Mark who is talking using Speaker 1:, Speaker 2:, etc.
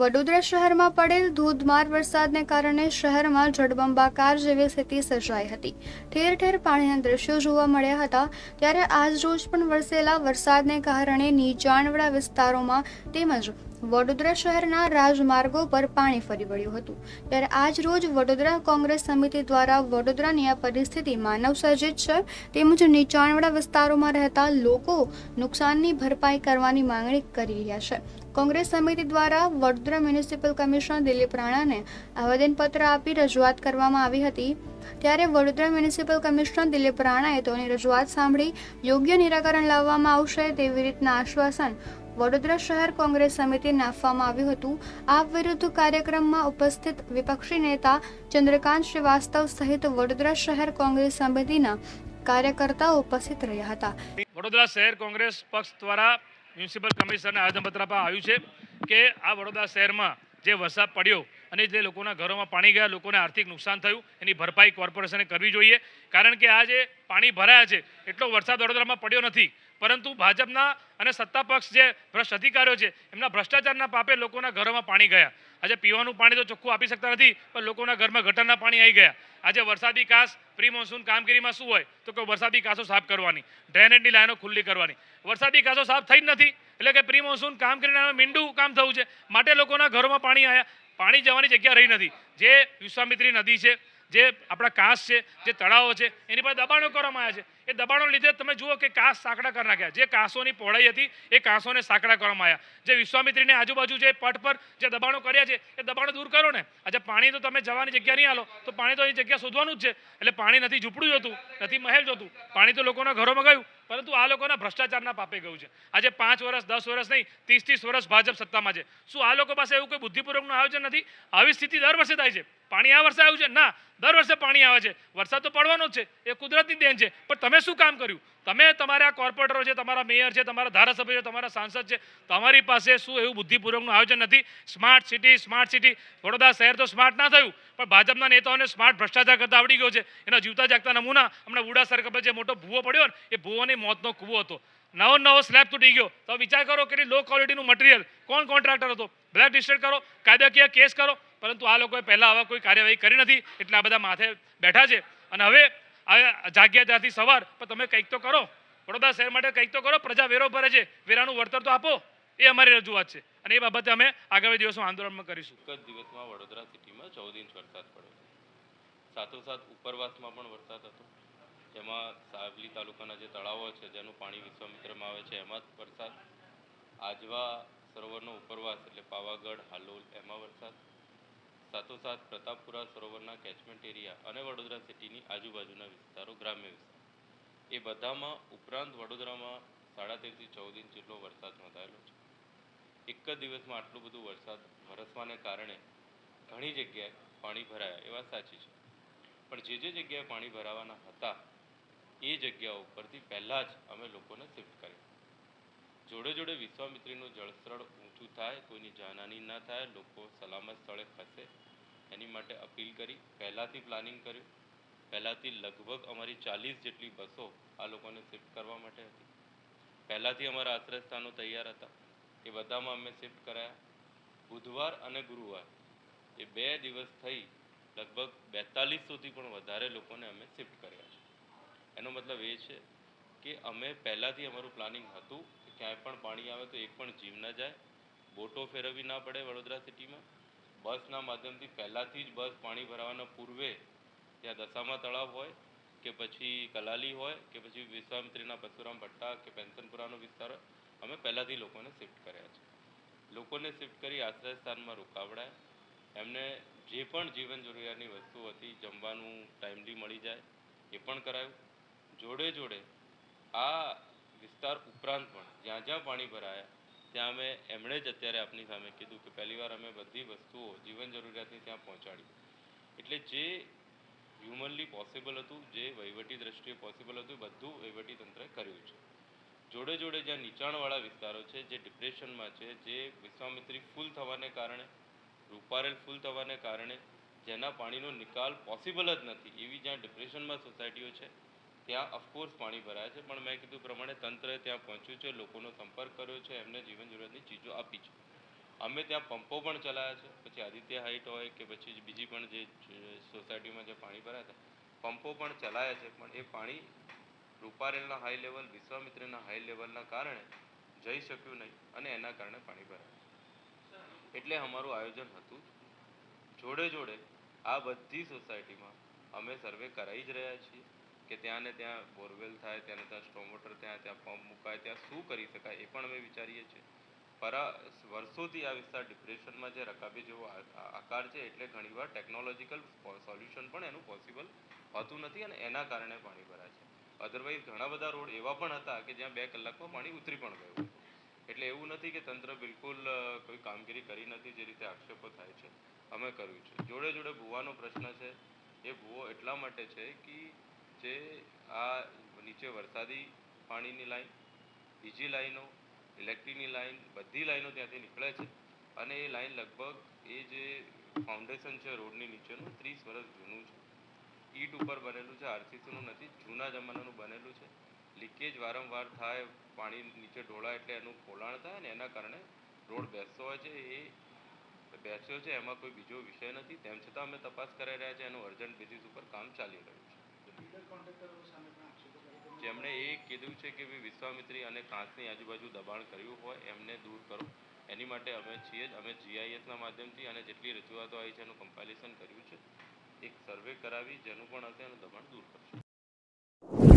Speaker 1: વડોદરા શહેરમાં પડેલ ધોધમાર વરસાદને કારણે શહેરમાં જળબંબાકાર જેવી સ્થિતિ સર્જાઈ હતી. ઠેર ઠેર પાણીના દ્રશ્યો જોવા મળ્યા હતા, ત્યારે આજ રોજ પણ વરસેલા વરસાદને કારણે નીચાણવાળા વિસ્તારોમાં તેમજ વડોદરા શહેરના રાજમાર્ગો પર પાણી ફરી વળ્યું હતું. ત્યારે આજ રોજ વડોદરા કોંગ્રેસ સમિતિ દ્વારા વડોદરાની આ પરિસ્થિતિ માનવ સર્જિત છે તેમજ નીચાણવાળા વિસ્તારોમાં રહેતા લોકો નુકસાનની ભરપાઈ કરવાની માંગણી કરી રહ્યા છે. કોંગ્રેસ સમિતિ દ્વારા વડોદરા મ્યુનિસિપલ કમિશનર દિલીપ રાણાને આવેદનપત્ર આપી રજૂઆત કરવામાં આવી હતી. ત્યારે વડોદરા મ્યુનિસિપલ કમિશનર દિલીપ રાણાએ તેની રજૂઆત સાંભળી યોગ્ય નિરાકરણ લાવવામાં આવશે તેવી રીતના આશ્વાસન વડોદરા શહેર કોંગ્રેસ સમિતિને આપવામાં આવ્યું હતું. આ વિરુદ્ધ કાર્યક્રમમાં ઉપસ્થિત વિપક્ષી નેતા ચંદ્રકાંત શ્રીવાસ્તવ સહિત વડોદરા શહેર કોંગ્રેસ સમિતિના કાર્યકર્તાઓ ઉપસ્થિત રહ્યા હતા.
Speaker 2: વડોદરા શહેર કોંગ્રેસ પક્ષ દ્વારા મ્યુનિસિપલ કમિશનરને આવેદનપત્ર આપવા આવ્યું છે કે આ વડોદરા શહેરમાં જે વરસાદ પડ્યો અને જે લોકોના ઘરોમાં પાણી ગયા, લોકોને આર્થિક નુકસાન થયું, એની ભરપાઈ કોર્પોરેશને કરવી જોઈએ. કારણ કે આ જે પાણી ભરાયા છે, એટલો વરસાદ વડોદરામાં પડ્યો નથી. પરંતુ ભાજપના અને સત્તા પક્ષ જે ભ્રષ્ટ અધિકારીઓ છે, એમના ભ્રષ્ટાચારના પાપે લોકોના ઘરોમાં પાણી ગયા. આજે પીવાનું પાણી તો ચોખ્ખું આપી શકતા નથી, પણ લોકોના ઘરમાં ગટરના પાણી આવી ગયા. આજે વરસાદી કાસ પ્રી મોન્સૂન કામગીરીમાં શું હોય? તો કે વરસાદી કાસો સાફ કરવાની, ડ્રેનેજની લાઈનો ખુલ્લી કરવાની. વરસાદી કાસો સાફ થઈ જ નથી, એટલે કે પ્રી મોન્સૂન કામગીરીના મીંડું કામ થયું છે. માટે લોકોના ઘરોમાં પાણી આવ્યા પાણી જવાની જગ્યા રહી નથી. જે વિશ્વામિત્રી નદી છે, જે આપણા કાંસ છે, જે તળાવો છે, એની પર દબાણો કરવામાં આવ્યા છે. એ દબાણો લીધે તમે જુઓ કે કાંસ સાંકડા કરી નાખ્યા. જે કાંસોની પહોળાઈ હતી, એ કાંસોને સાંકડા કરવામાં આવ્યા. જે વિશ્વામિત્રીને આજુબાજુ જે પટ પર જે દબાણો કર્યા છે, એ દબાણો દૂર કરો ને. આજે પાણી તો તમે જવાની જગ્યા નહીં આલો, તો પાણી તો એ જગ્યા શોધવાનું જ છે. એટલે પાણી નથી ઝૂંપડું જોતું, નથી મહેલ જોતું. પાણી તો લોકોના ઘરોમાં ગયું પરંતુ આ લોકોના ભ્રષ્ટાચારના પાપે ગયું છે. આજે પાંચ વર્ષ, દસ વર્ષ નહીં, ત્રીસ ત્રીસ વર્ષ ભાજપ સત્તામાં છે. શું આ લોકો પાસે એવું કોઈ બુદ્ધિપૂર્વકનું આયોજન નથી? આવી સ્થિતિ દર વર્ષે થાય છે. પાણી આ વર્ષે આવ્યું છે? ના, દર વર્ષે પાણી આવે છે. વરસાદ તો પડવાનો જ છે. એ કુદરતની દેન છે. પણ તમે શું કામ કર્યું? તમે તમારા કોર્પોરેટરો છે, તમારા મેયર છે, તમારા ધારાસભ્ય છે, તમારા સાંસદ છે, તમારી પાસે શું એવું બુદ્ધિપૂર્વકનું આયોજન નથી? Smart city smart city Vadodara શહેર તો સ્માર્ટ ના થયું, પણ ભાજપના નેતાઓને સ્માર્ટ ભ્રષ્ટાચાર કરતા આવડી ગયો છે. એના જીવતા જાગતા નમૂના હમણાં ઉડા સર્કલ પર જે મોટો ભૂવો પડ્યો ને, એ ભૂવોની મોતનો કૂવો હતો. નવો નવો સ્લેબ તૂટી ગયો. તો વિચાર કરો કેટલી લો ક્વોલિટીનું મટીરિયલ કોણ કોન્ટ્રાક્ટર હતો? બ્લેક ડિસ્ટ્રેટ કરો, કાયદાકીય કેસ કરો, પરંતુ આ લોકોએ પહેલાં આવા કોઈ કાર્યવાહી કરી નથી. એટલે આ બધા માથે બેઠા છે. અને હવે જાગ્યા ત્યાંથી સવાર, પણ તમે કંઈક તો કરો. વડોદરા શહેર માટે કંઈક તો કરો, પ્રજા વેરો ભરે છે. વેરાનું વળતર તો આપો. એ અમારી રજૂઆત છે. અને એ બાબતે અમે આગામી દિવસમાં આંદોલનમાં કરીશું.
Speaker 3: એક જ દિવસમાં વડોદરા સિટીમાં ચૌદ ઇંચ વરસાદ પડ્યો. સાથોસાથ ઉપરવાસમાં પણ વરસાદ હતો. જેમાં સાવલી તાલુકાના જે તળાવો છે, જેનું પાણી વિશ્વામિત્રમાં આવે છે, એમાં વરસાદ. આજવા સરોવરનો ઉપરવાસ એટલે પાવાગઢ, હાલોલ, એમાં વરસાદ. સાથોસાથ પ્રતાપપુરા સરોવરના કેચમેન્ટ એરિયા અને વડોદરા સિટીની આજુબાજુના વિસ્તારો ગ્રામ્ય વિસ્તાર. એ બધામાં ઉપરાંત વડોદરામાં સાડા તેરથી ચૌદ ઇંચ જેટલો વરસાદ નોંધાયેલો છે. એક જ દિવસમાં આટલું બધું વરસાદ વરસવાને કારણે ઘણી જગ્યાએ પાણી ભરાયા, એ વાત સાચી છે. પણ જે જે જગ્યાએ પાણી ભરાવાના હતા, એ જગ્યાઓ ઉપરથી પહેલાં જ અમે લોકોને શિફ્ટ કર્યા. જોડે જોડે વિશ્વામિત્રીનું જળસ્તર ઊંચું થાય, કોઈની જાનહાની ના થાય, લોકો સલામત સ્થળે ખસે એની માટે અપીલ કરી, પહેલાંથી પ્લાનિંગ કર્યું. પહેલાંથી લગભગ અમારી ચાલીસ જેટલી બસો આ લોકોને શિફ્ટ કરવા માટે હતી. પહેલાંથી અમારા આશ્રયસ્થાનો તૈયાર હતા. એ બધામાં અમે શિફ્ટ કરાયા. બુધવાર અને ગુરુવાર એ બે દિવસ થઈ, લગભગ બેતાલીસોથી પણ વધારે લોકોને અમે શિફ્ટ કર્યા છે. એનો મતલબ એ છે કે અમે પહેલાંથી અમારું પ્લાનિંગ હતું કે ક્યાંય પણ પાણી આવે તો એક પણ જીવ ન જાય. બોટો ફેરવવી ના પડે વડોદરા સિટીમાં. બસના માધ્યમથી પહેલાંથી જ બસ પાણી ભરાવાના પૂર્વે ત્યાં દશામા તળાવ હોય કે પછી કલાલી હોય કે પછી વિશ્વામિત્રીના પરશુરામ ભટ્ટા કે પેન્શનપુરાનો વિસ્તાર અમે પહેલાંથી લોકોને શિફ્ટ કર્યા છે. લોકોને શિફ્ટ કરી આશ્રય સ્થાનમાં રોકાવડાય. એમને જે પણ જીવન જરૂરિયાતની વસ્તુ હતી જમવાનું ટાઈમલી મળી જાય એ પણ કરાયું. જોડે જોડે આ વિસ્તાર ઉપરાંત પણ જ્યાં જ્યાં પાણી ભરાયા ત્યાં અમે એમણે જ અત્યારે આપની સામે કીધું કે પહેલીવાર અમે બધી વસ્તુઓ જીવન જરૂરિયાતની ત્યાં પહોંચાડી એટલે જે હ્યુમનલી પોસિબલ હતું, જે વહીવટી દ્રષ્ટિએ પોસિબલ હતું બધું વહીવટી તંત્રએ કર્યું છે. જોડે જોડે જ્યાં નીચાણવાળા વિસ્તારો છે, જે ડિપ્રેશનમાં છે, જે વિશ્વામિત્રી ફૂલ થવાને કારણે, રૂપારેલ ફૂલ થવાને કારણે, જેના પાણીનો નિકાલ પોસિબલ જ નથી, એવી જ્યાં ડિપ્રેશનમાં સોસાયટીઓ છે ત્યાં ઓફકોર્સ પાણી ભરાય છે, પણ મેં કીધું પ્રમાણે તંત્રએ ત્યાં પહોંચ્યું છે, લોકોનો સંપર્ક કર્યો છે, એમને જીવન જરૂરિયાતની ચીજો આપી છે. અમે ત્યાં પંપો પણ ચલાવ્યા છે, પછી આદિત્ય હાઇટ હોય કે પછી બીજી પણ જે સોસાયટીમાં જે પાણી ભરાયા હતા પંપો પણ ચલાવ્યા છે, પણ એ પાણી રૂપારેલના હાઈ લેવલ વિશ્વામિત્રના હાઈ લેવલના કારણે જઈ શક્યું નહીં અને એના કારણે પાણી ભરાયું એટલે અમારું આયોજન હતું. જોડે જોડે આ બધી સોસાયટીમાં અમે સર્વે કરાવી જ રહ્યા છીએ. કે ત્યાં ને ત્યાં બોરવેલ થાય, ત્યાં ત્યાં સ્ટોમ વોટર ત્યાં ત્યાં પંપ મુકાય, ત્યાં શું કરી શકાય એ પણ અમે વિચારીએ છીએ. પરા વર્ષોથી આ વિસ્તાર ડિપ્રેશનમાં જે રકાબી જેવો આકાર છે, એટલે ઘણીવાર ટેકનોલોજીકલ સોલ્યુશન પણ એનું પોસિબલ હોતું નથી અને એના કારણે પાણી ભરાય છે. અધરવાઇઝ ઘણા બધા રોડ એવા પણ હતા કે જ્યાં બે કલાકમાં પાણી ઉતરી પણ ગયું. એટલે એવું નથી કે તંત્ર બિલકુલ કોઈ કામગીરી કરી નથી જે રીતે આક્ષેપો થાય છે. અમે કર્યું છે. જોડે જોડે ભૂવાનો પ્રશ્ન છે. એ ભૂવો એટલા માટે છે કે જે આ નીચે વરસાદી પાણીની લાઈન, બીજી લાઈનો, ઇલેક્ટ્રિકની લાઈન, બધી લાઈનો ત્યાંથી નીકળે છે. અને એ લાઈન લગભગ એ જે ફાઉન્ડેશન છે રોડની નીચેનું ત્રીસ વર્ષ જૂનું છે. ઈટ ઉપર બનેલું છે, આરસીસીનું નથી, જૂના જમાનાનું બનેલું છે. લીકેજ વારંવાર થાય, પાણી નીચે ઢોળાય એટલે એનું પોલાણ થાય ને એના કારણે રોડ બેસતો હોય છે. એ બેસ્યો છે, એમાં કોઈ બીજો વિષય નથી. તેમ છતાં અમે તપાસ કરાઈ રહ્યા છે, એનું અર્જન્ટ બેસિસ ઉપર કામ ચાલી રહ્યું છે. જેમણે એ કીધું છે કે ભાઈ વિશ્વામિત્રી અને કાંસની આજુબાજુ દબાણ કર્યું હોય, એમને દૂર કરો. એની માટે અમે છીએ જ. અમે જીઆઈએસના માધ્યમથી અને જેટલી રજૂઆતો આવી છે એનું કમ્પાઇલેશન કર્યું છે. એક સર્વે કરાવી, જેનું પણ હશે એનું દબાણ દૂર કરશું.